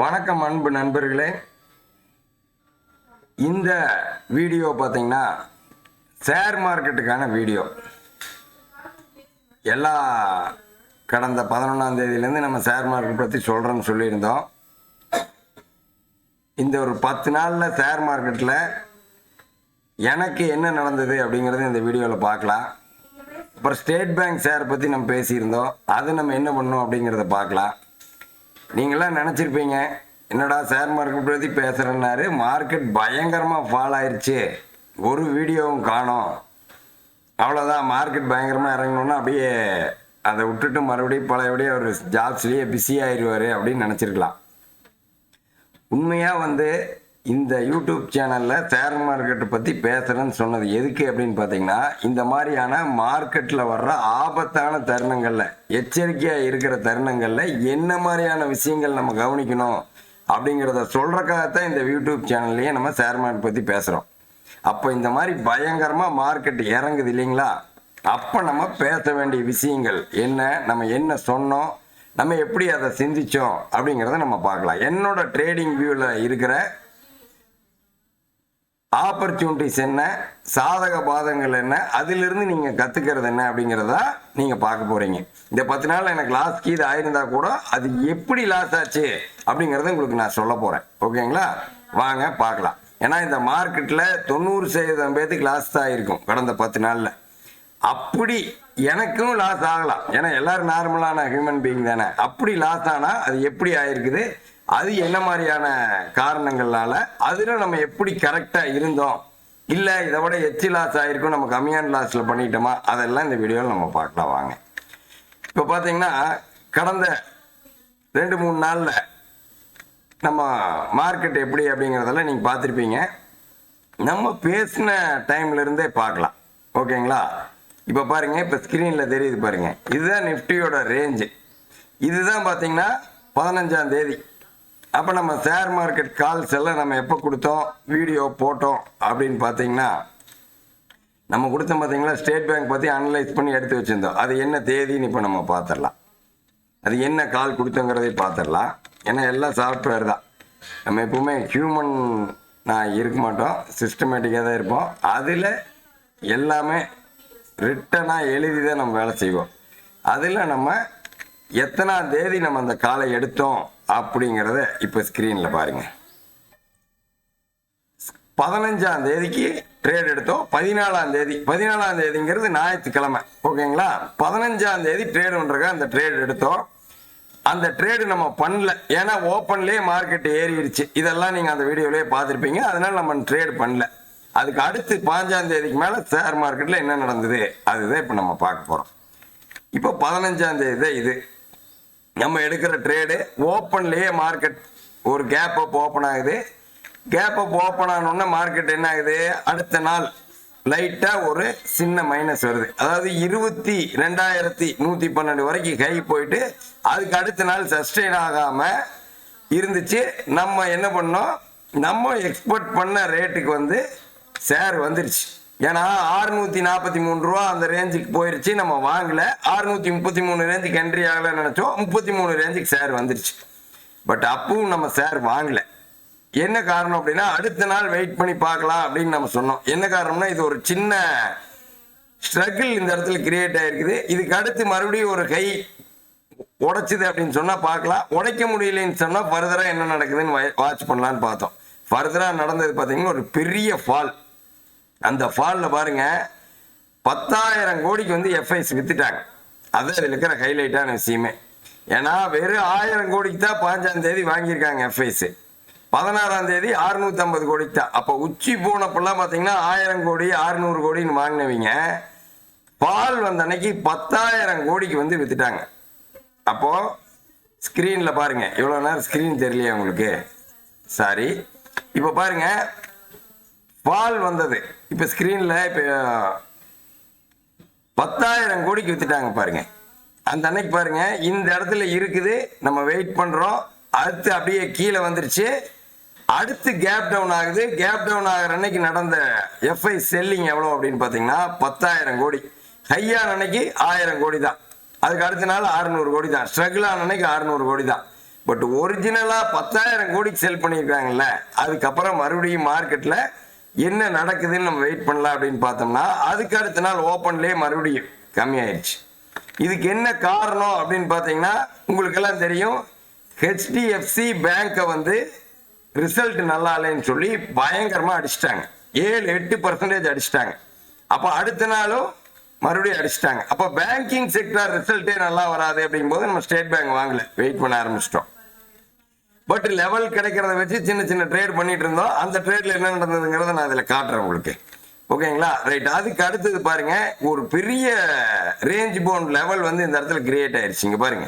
வணக்கம் அன்பு நண்பர்களே. இந்த வீடியோ பார்த்தீங்கன்னா ஷேர் மார்க்கெட்டுக்கான வீடியோ. எல்லா கடந்த பதினொன்றாம் தேதியிலேருந்து நம்ம ஷேர் மார்க்கெட் பற்றி சொல்கிறோன்னு சொல்லியிருந்தோம். இந்த ஒரு பத்து நாளில் ஷேர் மார்க்கெட்டில் எனக்கு என்ன நடந்தது அப்படிங்கிறத இந்த வீடியோவில் பார்க்கலாம். அப்புறம் ஸ்டேட் பேங்க் ஷேர் பற்றி நம்ம பேசியிருந்தோம். அது நம்ம என்ன பண்ணோம் அப்படிங்கிறத பார்க்கலாம். நீங்களாம் நினச்சிருப்பீங்க என்னடா ஷேர் மார்க்கெட் பற்றி பேசுகிறேன்னாரு மார்க்கெட் பயங்கரமாக ஃபால் ஆயிடுச்சு ஒரு வீடியோவும் காணோம். அவ்வளோதான் மார்க்கெட் பயங்கரமாக இறங்கணுன்னா அப்படியே அதை விட்டுட்டு மறுபடியும் பழையபடியும் அவர் ஜாப்ஸ்லேயே பிஸி ஆயிடுவார் அப்படின்னு நினச்சிருக்கலாம். உண்மையாக வந்து இந்த யூடியூப் சேனலில் ஷேர் மார்க்கெட்டை பற்றி பேசுகிறேன்னு சொன்னது எதுக்கு அப்படின்னு பார்த்தீங்கன்னா இந்த மாதிரியான மார்க்கெட்டில் வர்ற ஆபத்தான தருணங்களில் எச்சரிக்கையாக இருக்கிற தருணங்களில் என்ன மாதிரியான விஷயங்கள் நம்ம கவனிக்கணும் அப்படிங்கிறத சொல்கிறக்காகத்தான் இந்த யூடியூப் சேனல்லையே நம்ம ஷேர் மார்க்கெட் பற்றி பேசுகிறோம் அப்போ இந்த மாதிரி பயங்கரமாக மார்க்கெட் இறங்குது இல்லைங்களா? அப்போ நம்ம பேச வேண்டிய விஷயங்கள் என்ன? நம்ம என்ன சொன்னோம்? நம்ம எப்படி அதை சிந்திச்சோம் அப்படிங்கிறத நம்ம பார்க்கலாம். என்னோட ட்ரேடிங் வியூவில் இருக்கிற ஆப்பர்ச்சுனிட்டிஸ் என்ன சாதக பாதங்கள் என்ன அதிலிருந்து நீங்கள் கற்றுக்கிறது என்ன அப்படிங்கிறதா நீங்கள் பார்க்க போகிறீங்க இந்த பத்து நாள் எனக்கு லாஸ் கீது ஆயிருந்தா கூட அது எப்படி லாஸ் ஆச்சு அப்படிங்கிறத உங்களுக்கு நான் சொல்ல போகிறேன் ஓகேங்களா? வாங்க பார்க்கலாம். ஏன்னா இந்த மார்க்கெட்டில் தொண்ணூறு சதவீதம் பேர்த்துக்கு லாஸ் தான் இருக்கும் கடந்த பத்து நாளில். அப்படி எனக்கும் லாஸ் ஆகலாம். ஏன்னா எல்லாரும் நார்மலான ஹியூமன் பீயிங் தானே. அப்படி லாஸ் ஆனால் அது எப்படி ஆயிருக்குது? அது என்ன மாதிரியான காரணங்களால அதில் நம்ம எப்படி கரெக்டாக இருந்தோம்? இல்லை இதை விட எச்சி லாஸ் ஆயிருக்கும் நம்ம கம்மியான லாஸில் பண்ணிட்டோமா? அதெல்லாம் இந்த வீடியோவில் நம்ம பார்க்கலாம் வாங்க. இப்போ பார்த்தீங்கன்னா கடந்த ரெண்டு மூணு நாளில் நம்ம மார்க்கெட் எப்படி அப்படிங்கிறதெல்லாம் நீங்கள் பார்த்துருப்பீங்க. நம்ம பேசின டைம்ல இருந்தே பார்க்கலாம். ஓகேங்களா இப்போ பாருங்கள் இப்போ ஸ்க்ரீனில் தெரியுது பாருங்கள் இதுதான் நிஃப்டியோட ரேஞ்சு இதுதான் பார்த்தீங்கன்னா பதினஞ்சாம் தேதி. அப்போ நம்ம ஷேர் மார்க்கெட் கால்ஸ் எல்லாம் நம்ம எப்போ கொடுத்தோம்? வீடியோ போட்டோம் அப்படின்னு பார்த்தீங்கன்னா நம்ம கொடுத்தோம் பார்த்தீங்களா ஸ்டேட் பேங்க் பற்றி அனலைஸ் பண்ணி எடுத்து வச்சுருந்தோம். அது என்ன தேதின்னு இப்போ நம்ம பார்த்துடலாம் அது என்ன கால் கொடுத்தோங்கிறதை பார்த்துடலாம் ஏன்னா எல்லாம் சாஃப்ட்வேர் தான். நம்ம எப்பவுமே ஹியூமன் நான் இருக்க மாட்டோம். சிஸ்டமேட்டிக்காக தான் இருப்போம். அதில் எல்லாமே ரிட்டனாக எழுதி தான் நம்ம வேலை செய்வோம். அதில் நம்ம எத்தனாம் தேதி நம்ம அந்த காலை எடுத்தோம்? அப்படிங்கிறத இப்போ ஸ்க்ரீனில் பாருங்கள் பதினஞ்சாம் தேதிக்கு ட்ரேட் எடுத்தோம். பதினாலாம் தேதி பதினாலாம் தேதிங்கிறது ஞாயிற்றுக்கிழமை. ஓகேங்களா? பதினஞ்சாம் தேதி ட்ரேடு பண்ணுறக்கா அந்த ட்ரேட் எடுத்தோம். அந்த ட்ரேடு நம்ம பண்ணல. ஏன்னா ஓப்பன்லேயே மார்க்கெட் ஏறிடுச்சு. இதெல்லாம் நீங்கள் அந்த வீடியோலேயே பார்த்துருப்பீங்க. அதனால நம்ம ட்ரேடு பண்ணல. அதுக்கு அடுத்து பாஞ்சாம் தேதிக்கு மேலே ஷேர் மார்க்கெட்டில் என்ன நடந்தது? அதுதான் இப்போ நம்ம பார்க்க போகிறோம் இப்போ பதினஞ்சாம் தேதி தான் இது. நம்ம எடுக்கிற ட்ரேடு ஓப்பன்லேயே மார்க்கெட் ஒரு கேப் அப் ஓப்பன் ஆகுது. கேப் அப் ஓப்பன் ஆனோடனே மார்க்கெட் என்ன ஆகுது? அடுத்த நாள் லைட்டாக ஒரு சின்ன மைனஸ் வருது. அதாவது இருபத்தி ரெண்டாயிரத்தி நூற்றி பன்னெண்டு வரைக்கும் கை போயிட்டு அதுக்கு அடுத்த நாள் சஸ்டெயின் ஆகாமல் இருந்துச்சு. நம்ம என்ன பண்ணோம்? நம்ம எக்ஸ்போர்ட் பண்ண ரேட்டுக்கு வந்து ஷேர் வந்துருச்சு. ஏன்னா ஆறுநூத்தி நாற்பத்தி மூணு ரூபா அந்த ரேஞ்சுக்கு போயிருச்சு நம்ம வாங்கல. ஆறுநூத்தி முப்பத்தி மூணு ரேஞ்சுக்கு என்ட்ரி ஆகலைன்னு நினைச்சோம். முப்பத்தி மூணு ரேஞ்சுக்கு ஷேர் வந்துருச்சு. பட் அப்பவும் நம்ம ஷேர் வாங்கல. என்ன காரணம் அப்படின்னா அடுத்த நாள் வெயிட் பண்ணி பார்க்கலாம் அப்படின்னு நம்ம சொன்னோம். என்ன காரணம்னா இது ஒரு சின்ன ஸ்ட்ரகிள் இந்த இடத்துல கிரியேட் ஆயிருக்குது. இதுக்கு அடுத்து மறுபடியும் ஒரு கை உடைச்சுது அப்படின்னு சொன்னா பார்க்கலாம். உடைக்க முடியலன்னு சொன்னா ஃபர்தரா என்ன நடக்குதுன்னு வாட்ச் பண்ணலான்னு பார்த்தோம். ஃபர்தரா நடந்தது பார்த்தீங்கன்னா ஒரு பெரிய ஃபால் அந்த ஃபாலில் பாருங்க பத்தாயிரம் கோடிக்கு வந்து எஃப்ஐஸ் வித்துட்டாங்க. அது அதில் இருக்கிற ஹைலைட்டான விஷயமே. ஏன்னா வெறும் ஆயிரம் கோடிக்கு தான் பதினஞ்சாம் தேதி வாங்கியிருக்காங்க எஃப்ஐஸ் பதினாறாம் தேதி அறுநூத்தி ஐம்பது கோடிக்கு தான். அப்போ உச்சி போனப்பெல்லாம் பார்த்தீங்கன்னா ஆயிரம் கோடி அறுநூறு கோடின்னு வாங்கினவங்க பால் வந்த அன்னைக்கு பத்தாயிரம் கோடிக்கு வந்து வித்துட்டாங்க. அப்போ ஸ்க்ரீனில் பாருங்க. இவ்வளோ நேரம் ஸ்க்ரீன் தெரியலையா உங்களுக்கு? சாரி இப்போ பாருங்க பால் வந்தது. இப்போ ஸ்க்ரீனில் இப்போ பத்தாயிரம் கோடிக்கு வித்துட்டாங்க பாருங்க. அந்த அன்னைக்கு பாருங்க இந்த இடத்துல இருக்குது நம்ம வெயிட் பண்ணுறோம் அடுத்து அப்படியே கீழே வந்துருச்சு. அடுத்து கேப் டவுன் ஆகுது. கேப் டவுன் ஆகிற அன்னைக்கு நடந்த எஃப்ஐ செல்லிங் எவ்வளோ அப்படின்னு பார்த்தீங்கன்னா பத்தாயிரம் கோடி. ஹையான அன்னைக்கு ஆயிரம் கோடி தான். அதுக்கு அடுத்த நாள் அறுநூறு கோடி தான். ஸ்ட்ரகிள் ஆன அன்னைக்கு அறுநூறு கோடி தான். பட் ஒரிஜினலா பத்தாயிரம் கோடிக்கு செல் பண்ணியிருக்காங்கல்ல அதுக்கப்புறம் மறுபடியும் மார்க்கெட்ல என்ன நடக்குதுன்னு நம்ம வெயிட் பண்ணலாம் அப்படின்னு பார்த்தோம்னா அதுக்கு அடுத்த நாள் ஓப்பன்லேயே மறுபடியும் கம்மியாயிடுச்சு இதுக்கு என்ன காரணம் அப்படின்னு பார்த்தீங்கன்னா உங்களுக்கு எல்லாம் தெரியும் ஹெச்டிஎஃப்சி பேங்கை வந்து ரிசல்ட் நல்லா இல்லைன்னு சொல்லி பயங்கரமா அடிச்சிட்டாங்க. ஏழு எட்டு பர்சன்டேஜ் அடிச்சிட்டாங்க. அப்போ அடுத்த நாளும் மறுபடியும் அடிச்சிட்டாங்க. அப்போ பேங்கிங் செக்டர் ரிசல்ட்டே நல்லா வராது அப்படிங்கும்போது நம்ம ஸ்டேட் பேங்க் வாங்கல. வெயிட் பண்ண ஆரம்பிச்சிட்டோம். பட் லெவல் கிடைக்கிறத வச்சு சின்ன சின்ன ட்ரேட் பண்ணிட்டு இருந்தோம் அந்த ட்ரேட்ல என்ன நடந்ததுங்கிறத நான் அதில் காட்டுறேன் உங்களுக்கு. ஓகேங்களா ரைட் அதுக்கு அடுத்தது பாருங்க ஒரு பெரிய ரேஞ்ச் பவுண்ட் லெவல் வந்து இந்த இடத்துல கிரியேட் ஆயிடுச்சு இங்கே பாருங்க.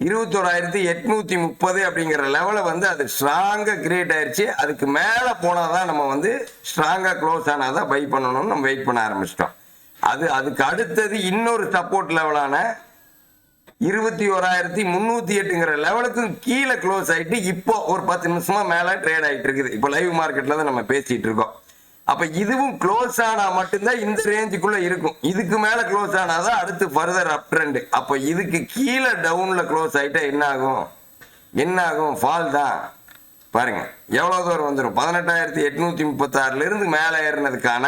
இருபத்தோராயிரத்தி எட்நூத்தி முப்பது அப்படிங்கிற லெவலை வந்து அது ஸ்ட்ராங்கா கிரியேட் ஆயிடுச்சு அதுக்கு மேல போனாதான் நம்ம வந்து ஸ்ட்ராங்கா க்ளோஸ் ஆனாதான் பை பண்ணணும்னு நம்ம வெயிட் பண்ண ஆரம்பிச்சிட்டோம். அது அதுக்கு அடுத்தது இன்னொரு சப்போர்ட் லெவலான இருபத்தி ஓராயிரத்தி முந்நூற்றி எட்டுங்கிற லெவலுக்கும் கீழே க்ளோஸ் ஆயிட்டு இப்போ ஒரு பத்து நிமிஷமா மேல ட்ரேட் ஆயிட்டு இருக்குது. இப்போ லைவ் மார்க்கெட்ல தான் நம்ம பேசிட்டு இருக்கோம். அப்ப இதுவும் க்ளோஸ் ஆனா மட்டும்தான் இந்த ரேஞ்சுக்குள்ள இருக்கும். இதுக்கு மேல க்ளோஸ் ஆனாதான் அடுத்து ஃபர்தர் அப் ட்ரெண்ட் அப்ப இதுக்கு கீழே டவுன்ல க்ளோஸ் ஆயிட்டா என்ன ஆகும்? என்ன ஆகும்? ஃபால் தான். பாருங்க எவ்வளவு தூரம் வந்துடும் பதினெட்டாயிரத்தி எட்நூத்தி முப்பத்தாறுல இருந்து மேலே ஏறினதுக்கான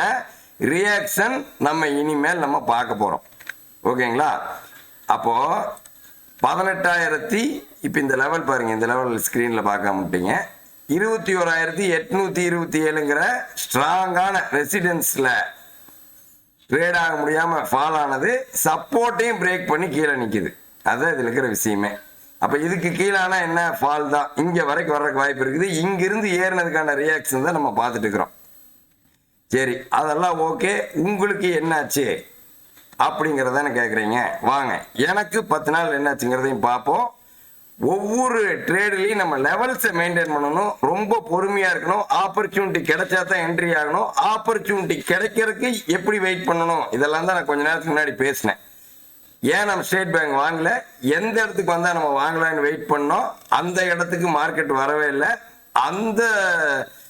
ரியாக்ஷன் நம்ம இனிமேல் நம்ம பார்க்க போறோம். ஓகேங்களா அப்போ பதினெட்டாயிரத்தி இப்போ இந்த லெவல் பாருங்க இந்த லெவல் ஸ்க்ரீனில் பார்க்க முட்டீங்க இருபத்தி ஓராயிரத்தி எட்நூற்றி இருபத்தி ஏழுங்கிற ஸ்ட்ராங்கான ரெசிடென்ஸில் ட்ரேட் ஆக முடியாமல் ஃபால் ஆனது சப்போர்ட்டையும் பிரேக் பண்ணி கீழே நிற்கிது அதுதான் இதில் இருக்கிற விஷயமே. அப்போ இதுக்கு கீழானா என்ன ஃபால் தான்? இங்கே வரைக்கும் வர்றதுக்கு வாய்ப்பு இருக்குது. இங்கிருந்து ஏறினதுக்கான ரியாக்ஷன் தான் நம்ம பார்த்துட்டு இருக்கிறோம். சரி அதெல்லாம் ஓகே உங்களுக்கு என்னாச்சு? அப்படிங்கிறதானே கேட்குறீங்க வாங்க. எனக்கு பத்து நாள் என்னாச்சுங்கிறதையும் பார்ப்போம். ஒவ்வொரு ட்ரேட்லையும் நம்ம லெவல்ஸை மெயின்டைன் பண்ணணும். ரொம்ப பொறுமையாக இருக்கணும். ஆப்பர்ச்சுனிட்டி கிடைச்சா தான் என்ட்ரி ஆகணும். ஆப்பர்ச்சுனிட்டி கிடைக்கிறதுக்கு எப்படி வெயிட் பண்ணணும்? இதெல்லாம் தான் நான் கொஞ்ச நேரத்துக்கு முன்னாடி பேசினேன். ஏன் நம்ம ஸ்டேட் பேங்க் வாங்கல? எந்த இடத்துக்கு வந்தால் நம்ம வாங்கலாம்னு வெயிட் பண்ணோம்? அந்த இடத்துக்கு மார்க்கெட் வரவே இல்லை. அந்த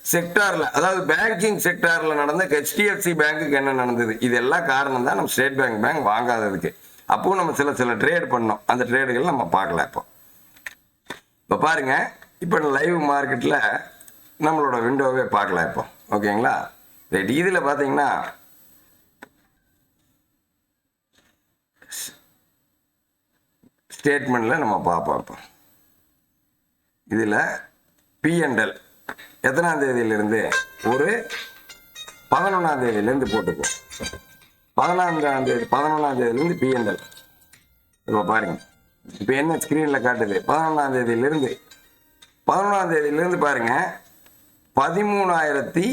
செக்டார்ல அதாவது பேங்கிங் செக்டார்ல நடந்த ஹெச்டிஎஃப்சி பேங்க்குக்கு என்ன நடந்தது? இது எல்லாம் காரணம் தான் நம்ம ஸ்டேட் பேங்க் பேங்க் வாங்காததுக்கு. அப்போ நம்ம சில சில ட்ரேட் பண்ணோம். அந்த ட்ரேடுகள் நம்ம பார்க்கல இப்போ. இப்போ பாருங்க இப்போ லைவ் மார்க்கெட்டில் நம்மளோட விண்டோவே பார்க்கலாம் இப்போ. ஓகேங்களா? ரைட் இதில் பார்த்தீங்கன்னா ஸ்டேட்மெண்ட்டில் நம்ம பார்ப்போம் இப்போ. இதில் பிஎன்எல் எத்தனாம் தேதியிலிருந்து? ஒரு பதினொன்றாம் தேதியிலேருந்து போட்டுக்குவோம் பதினான்காம் தேதி பதினொன்றாம் தேதியிலேருந்து பிஎன்எல் இப்போ பாருங்க. இப்போ என்ன ஸ்க்ரீனில் காட்டுது? பதினொன்றாம் தேதியிலேருந்து. பதினொன்றாம் தேதியிலேருந்து பாருங்க. பதிமூணாயிரத்தி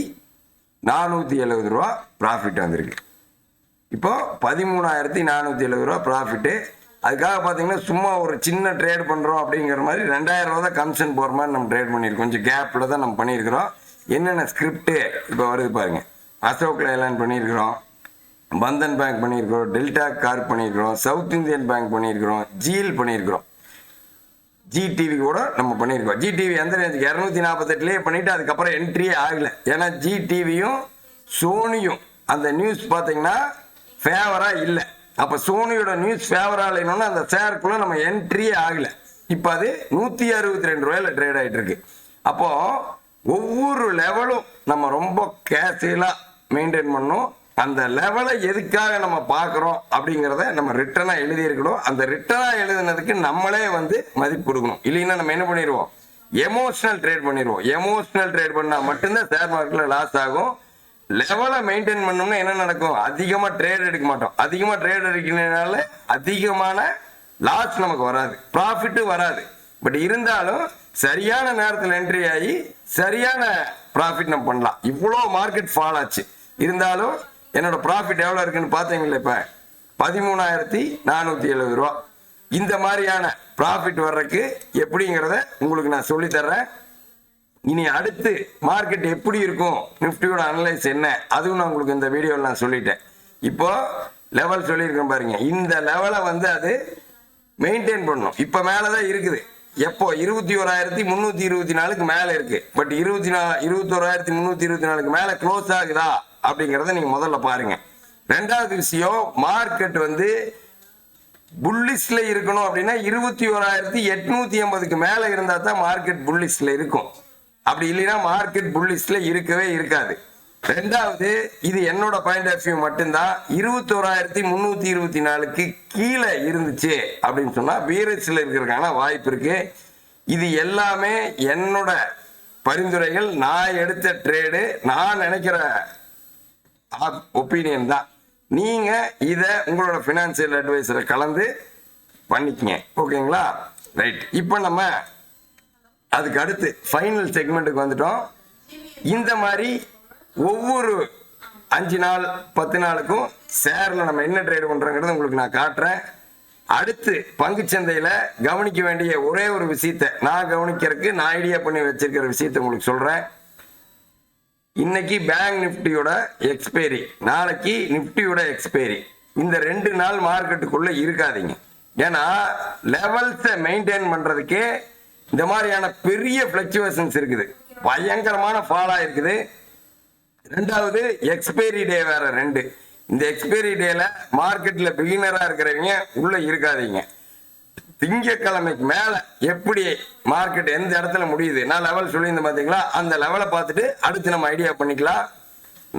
நானூற்றி எழுபது ரூபா ப்ராஃபிட் வந்திருக்கு. இப்போ பதிமூணாயிரத்தி நானூற்றி எழுபது ரூபா ப்ராஃபிட்டு அதுக்காக பார்த்தீங்கன்னா சும்மா ஒரு சின்ன ட்ரேட் பண்ணுறோம் அப்படிங்கிற மாதிரி ரெண்டாயிரம் ரூபா தான் கமிஷன் போகிற மாதிரி நம்ம ட்ரேட் பண்ணியிருக்கோம். கொஞ்சம் கேப்பில் தான் நம்ம பண்ணியிருக்கிறோம். என்னென்ன ஸ்கிரிப்டு இப்போ வருது பாருங்கள் அசோக் லைலாண்ட் பண்ணியிருக்கிறோம். பந்தன் பேங்க் பண்ணியிருக்கிறோம். டெல்டா கார் பண்ணியிருக்கிறோம். சவுத் இந்தியன் பேங்க் பண்ணியிருக்கிறோம். ஜீல் பண்ணியிருக்கிறோம். ஜிடிவி கூட நம்ம பண்ணியிருக்கோம். ஜிடிவி எந்த ரேஞ்சுக்கு இரநூத்தி நாற்பத்தெட்டுலேயே பண்ணிவிட்டு அதுக்கப்புறம் என்ட்ரியே ஆகலை. ஏன்னா ஜிடிவியும் சோனியும் அந்த நியூஸ் பார்த்தீங்கன்னா ஃபேவராக இல்லை. அப்போ சோனியோட நியூஸ் ஃபேவர் இல்லைன்னா அந்த ஷேருக்குள்ளே நம்ம என்ட்ரியே ஆகலை. இப்போ அது நூற்றி அறுபத்தி ரெண்டு ரூபாயில் ட்ரேட் ஆகிட்டு இருக்கு அப்போது ஒவ்வொரு லெவலும் நம்ம ரொம்ப கேசியலாக மெயின்டைன் பண்ணணும். அந்த லெவலை எதுக்காக நம்ம பார்க்குறோம் அப்படிங்கிறத நம்ம ரிட்டனாக எழுதியிருக்கணும். அந்த ரிட்டனாக எழுதுனதுக்கு நம்மளே வந்து மதிப்பு கொடுக்கணும். இல்லைன்னா நம்ம என்ன பண்ணிடுவோம் எமோஷனல் ட்ரேட் பண்ணிடுவோம் எமோஷனல் ட்ரேட் பண்ணால் மட்டும்தான் ஷேர் மார்க்கெட்டில் லாஸ் ஆகும். லெவலை மெயின்டைன் பண்ணோம்னா என்ன நடக்கும்? அதிகமாக ட்ரேட் எடுக்க மாட்டோம். அதிகமாக ட்ரேட் எடுக்கிறதுனால அதிகமான லாஸ் நமக்கு வராது. ப்ராஃபிட்டும் வராது. பட் இருந்தாலும் சரியான நேரத்தில் என்ட்ரி ஆகி சரியான ப்ராஃபிட் நம்ம பண்ணலாம். இவ்வளோ மார்க்கெட் ஃபால் ஆச்சு. இருந்தாலும் என்னோட ப்ராஃபிட் எவ்வளோ இருக்குன்னு பார்த்தீங்களா இப்போ? பதிமூணாயிரத்தி நானூற்றி எழுபது ரூபா. இந்த மாதிரியான ப்ராஃபிட் வர்றதுக்கு எப்படிங்கிறத உங்களுக்கு நான் சொல்லித் தர்றேன். இனி அடுத்து மார்க்கெட் எப்படி இருக்கும்? நிஃப்டியோட அனலைஸ் என்ன? அதுவும் நான் உங்களுக்கு இந்த வீடியோவில் நான் சொல்லிட்டேன். இப்போ லெவல் சொல்லியிருக்கேன் பாருங்க. இந்த லெவலை வந்து அது மெயின்டைன் பண்ணும். இப்போ மேலே தான் இருக்குது. எப்போ? இருபத்தி ஓராயிரத்தி முந்நூற்றி இருபத்தி நாலுக்கு மேலே இருக்கு. பட் இருபத்தி நா இருபத்தோராயிரத்தி முந்நூற்றி இருபத்தி நாலுக்கு மேலே க்ளோஸ் ஆகுதா? அப்படிங்கிறத நீங்கள் முதல்ல பாருங்க. ரெண்டாவது விஷயம் மார்க்கெட் வந்து புல்லிஸ்ல இருக்கணும் அப்படின்னா இருபத்தி ஓராயிரத்தி எட்நூத்தி எண்பதுக்கு மேல இருந்தா தான் மார்க்கெட் புல்லிஸ்ல இருக்கும். அப்படி இல்லைன்னா மார்க்கெட் புல்லிஸ்ட்ல இருக்கவே இருக்காது. ரெண்டாவது இது என்னோட பாயிண்ட் ஆஃப் வியூ மட்டும்தான். இருபத்தோராயிரத்தி முந்நூற்றி இருபத்தி நாலுக்கு கீழே இருந்துச்சு அப்படின்னு சொன்னா வீரஸ்ல இருக்கிறதுக்கான வாய்ப்பு இருக்கு. இது எல்லாமே என்னோட பரிந்துரைகள். நான் எடுத்த ட்ரேடு நான் நினைக்கிற ஒப்பீனியன் தான். நீங்க இத உங்களோட பினான்சியல் அட்வைசரை கலந்து பண்ணிக்கங்க. ஓகேங்களா ரைட் இப்போ நம்ம அதுக்கு அடுத்து ஃபைனல் செக்மெண்ட்டுக்கு வந்துட்டோம். இந்த மாதிரி ஒவ்வொரு அஞ்சு நாள் பத்து நாளுக்கும் சேரில் நம்ம என்ன ட்ரேடு பண்ணுறோங்கிறத உங்களுக்கு நான் காட்டுறேன். அடுத்து சந்தையில் கவனிக்க வேண்டிய ஒரே ஒரு விஷயத்தை நான் கவனிக்கிறதுக்கு நான் ஐடியா பண்ணி வச்சிருக்கிற விஷயத்தை உங்களுக்கு சொல்கிறேன் இன்னைக்கு பேங்க் நிஃப்டியோட எக்ஸ்பைரி நாளைக்கு நிஃப்டியோட எக்ஸ்பைரி இந்த ரெண்டு நாள் மார்க்கெட்டுக்குள்ளே இருக்காதீங்க. ஏன்னா லெவல்ஸை மெயின்டைன் பண்ணுறதுக்கே இந்த மாதிரியான பெரிய ஃபிளக்சுவேஷன்ஸ் இருக்குது. பயங்கரமான ஃபாலாக இருக்குது. ரெண்டாவது எக்ஸ்பைரி டே வேற ரெண்டு. இந்த எக்ஸ்பைரி டேல மார்க்கெட்டில் பிகினராக இருக்கிறவங்க உள்ளே இருக்காதீங்க. திங்கக்கிழமைக்கு மேலே எப்படி மார்க்கெட் எந்த இடத்துல முடியுது நான் லெவல் சொல்லியிருந்தேன் பார்த்தீங்களா அந்த லெவலை பார்த்துட்டு அடுத்து நம்ம ஐடியா பண்ணிக்கலாம்.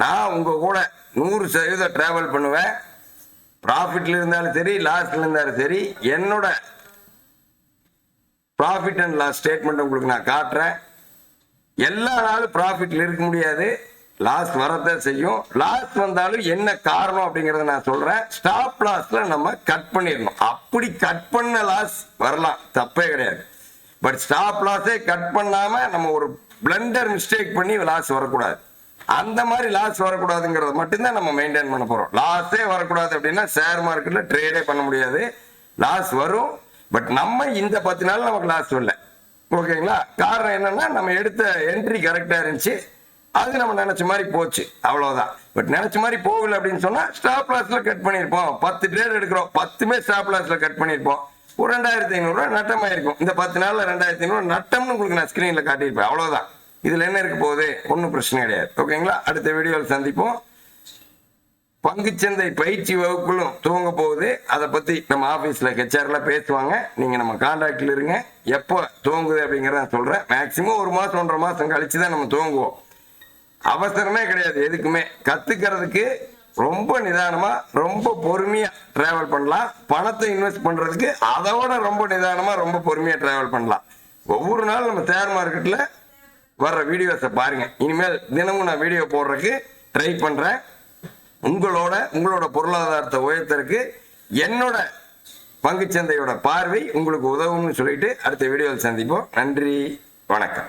நான் உங்கள் கூட நூறு சதவீதம் ட்ராவல் பண்ணுவேன். ப்ராஃபிட்ல இருந்தாலும் சரி லாஸ்ட்ல இருந்தாலும் சரி என்னோட ப்ராஃபிட் அண்ட் லாஸ் ஸ்டேட்மெண்ட் உங்களுக்கு நான் காட்டுறேன். எல்லா நாளும் ப்ராஃபிட்ல இருக்க முடியாது. லாஸ் வரத்தான் செய்யும். லாஸ் வந்தாலும் என்ன காரணம் அப்படிங்கறத நான் சொல்றேன். ஸ்டாப் லாஸ்ல நம்ம கட் பண்ணிடணும். அப்படி கட் பண்ண லாஸ் வரலாம். தப்பே கிடையாது. பட் ஸ்டாப் லாஸே கட் பண்ணாம நம்ம ஒரு பிளண்டர் மிஸ்டேக் பண்ணி லாஸ் வரக்கூடாது. அந்த மாதிரி லாஸ் வரக்கூடாதுங்கிறத மட்டும்தான் நம்ம மெயின்டைன் பண்ண போறோம். லாஸே வரக்கூடாது அப்படின்னா ஷேர் மார்க்கெட்ல ட்ரேடே பண்ண முடியாது. லாஸ் வரும். பட் நம்ம இந்த பத்து நாள் நமக்கு லாஸ் இல்லை ஓகேங்களா காரணம் என்னன்னா நம்ம எடுத்த என்ட்ரி கரெக்டா இருந்துச்சு. அது நம்ம நினைச்ச மாதிரி போச்சு. அவ்வளவுதான். பட் நினைச்ச மாதிரி போகல அப்படின்னு சொன்னா ஸ்டாப் லாஸ்ல கட் பண்ணிருப்போம் பத்து ட்ரேட் எடுக்கிறோம். பத்துமே ஸ்டாப் லாஸ்ல கட் பண்ணிருப்போம் ஒரு ரெண்டாயிரத்தி ஐநூறுரூவா நட்டமாயிருக்கும். இந்த பத்து நாள்ல ரெண்டாயிரத்தி ஐநூறு நட்டம்னு உங்களுக்கு நான் ஸ்கிரீன்ல காட்டியிருப்பேன். அவ்வளவுதான். இதுல என்ன இருக்க போகுது? ஒன்றும் பிரச்சனை கிடையாது. ஓகேங்களா அடுத்த வீடியோவில் சந்திப்போம். பங்குச்சந்தை பயிற்சி வகுப்புகளும் துவங்க போகுது. அதை பத்தி நம்ம ஆபீஸ்ல ஹெச்ஆர்ல பேசுவாங்க. நீங்க நம்ம கான்டாக்ட்ல இருங்க. எப்போ துவங்குது அப்படிங்கறத சொல்கிறேன் சொல்றேன். மேக்சிமம் ஒரு மாசம் ஒன்றரை மாசம் கழித்து தான் நம்ம துவங்குவோம். அவசரமே கிடையாது எதுக்குமே. கத்துக்கிறதுக்கு ரொம்ப நிதானமா ரொம்ப பொறுமையா டிராவல் பண்ணலாம். பணத்தை இன்வெஸ்ட் பண்றதுக்கு அதோட ரொம்ப நிதானமா ரொம்ப பொறுமையா டிராவல் பண்ணலாம். ஒவ்வொரு நாள் நம்ம ஷேர் மார்க்கெட்ல வர்ற வீடியோஸை பாருங்க. இனிமேல் தினமும் நான் வீடியோ போடுறதுக்கு ட்ரை பண்றேன். உங்களோட உங்களோட பொருளாதாரத்தை உயர்த்தறதுக்கு என்னோட பங்குச்சந்தையோட பார்வை உங்களுக்கு உதவும்னு சொல்லிட்டு அடுத்த வீடியோவில் சந்திப்போம். நன்றி. வணக்கம்.